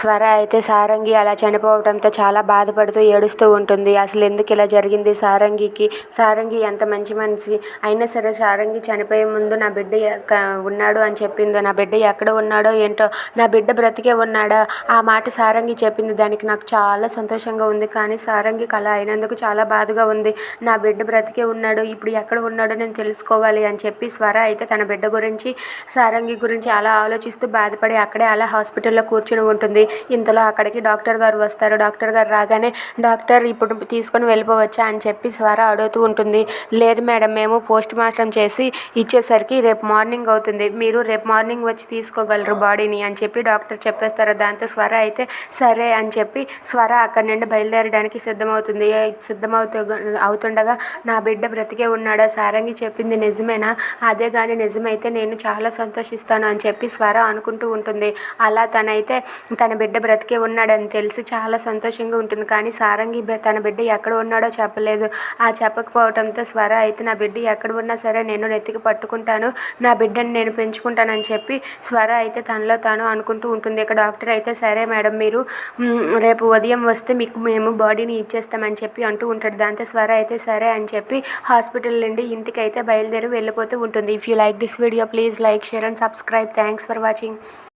స్వర అయితే సారంగి అలా చనిపోవడంతో చాలా బాధపడుతూ ఏడుస్తూ ఉంటుంది. అసలు ఎందుకు ఇలా జరిగింది సారంగికి? సారంగి ఎంత మంచి మనిషి? అయినా సరే సారంగి చనిపోయే ముందు నా బిడ్డ ఎక్క- ఉన్నాడు అని చెప్పింది? నా బిడ్డ ఎక్కడ ఉన్నాడో ఏంటో? నా బిడ్డ బ్రతికే ఉన్నాడా? ఆ మాట సారంగి చెప్పింది. దానికి నాకు చాలా సంతోషంగా ఉంది. కానీ సారంగికి అలా అయినందుకు చాలా బాధగా ఉంది. నా బిడ్డ బ్రతికే ఉన్నాడు. ఇప్పుడు ఎక్కడ ఉన్నాడో నేను తెలుసుకోవాలి అని చెప్పి స్వర అయితే తన బిడ్డ గురించి సారంగి గురించి అలా ఆలోచిస్తూ బాధపడి అక్కడే అలా హాస్పిటల్లో కూర్చుని ఉంటుంది. ఇంతలో అక్కడికి డాక్టర్ గారు వస్తారు. డాక్టర్ గారు రాగానే డాక్టర్ ఇప్పుడు తీసుకొని వెళ్ళిపోవచ్చా? అని చెప్పి స్వర అడుగుతూ ఉంటుంది. లేదు మేడం మేము పోస్ట్ మార్టం చేసి ఇచ్చేసరికి రేపు మార్నింగ్ అవుతుంది. మీరు రేపు మార్నింగ్ వచ్చి తీసుకోగలరు బాడీని అని చెప్పి డాక్టర్ చెప్పేస్తారు. దాంతో స్వర అయితే సరే అని చెప్పి స్వర అక్కడి నుండి బయలుదేరడానికి సిద్ధమవుతుంది. సిద్ధమవుతూ అవుతుండగా నా బిడ్డ బ్రతికే ఉన్నాడా? సారంగి చెప్పింది నిజమేనా? అదే కానీ నిజమైతే నేను చాలా సంతోషిస్తాను అని చెప్పి స్వర అనుకుంటూ ఉంటుంది. అలా తనైతే తన బిడ్డ బ్రతికే ఉన్నాడని తెలిసి చాలా సంతోషంగా ఉంటుంది. కానీ సారంగి తన బిడ్డ ఎక్కడ ఉన్నాడో చెప్పలేదు. ఆ చెప్పకపోవడంతో స్వర అయితే నా బిడ్డ ఎక్కడ ఉన్నా సరే నేను నెత్తికి పట్టుకుంటాను. నా బిడ్డని నేను పెంచుకుంటానని చెప్పి స్వర అయితే తనలో తాను అనుకుంటూ ఉంటుంది. ఇక డాక్టర్ అయితే సరే మేడం మీరు రేపు ఉదయం వస్తే మీకు మేము బాడీని ఇచ్చేస్తామని చెప్పి అంటూ ఉంటాడు. దాంతో స్వర అయితే సరే అని చెప్పి హాస్పిటల్ నుండి ఇంటికి అయితే బయలుదేరి వెళ్ళిపోతూ ఉంటుంది. If you like this video please like share and subscribe thanks for watching